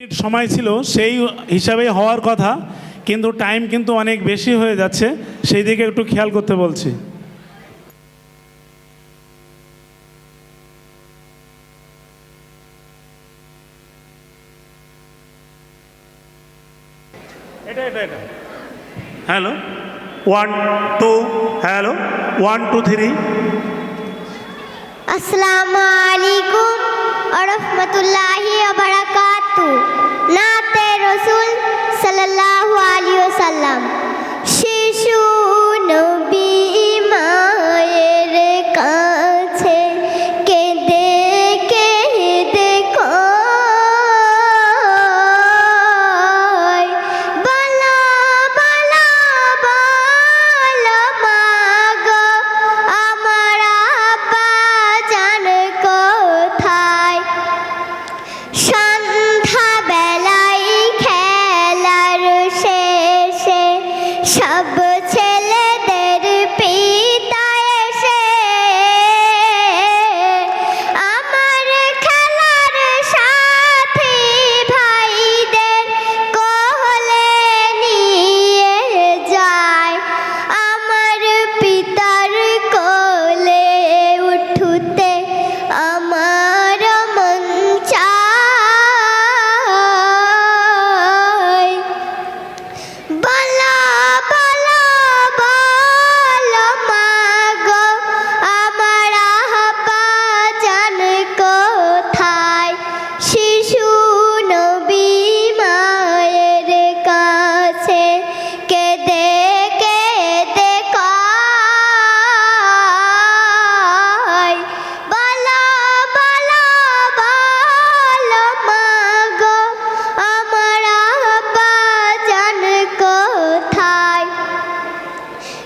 সময় ছিল সেই হিসাবে হওয়ার কথা কিন্তু টাইম কিন্তু অনেক বেশি হয়ে যাচ্ছে সেই দিকে একটু খেয়াল করতে বলছি। Hello one two hello one two three আসসালামু আলাইকুম। Wasallam.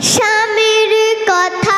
স্বামীর কথা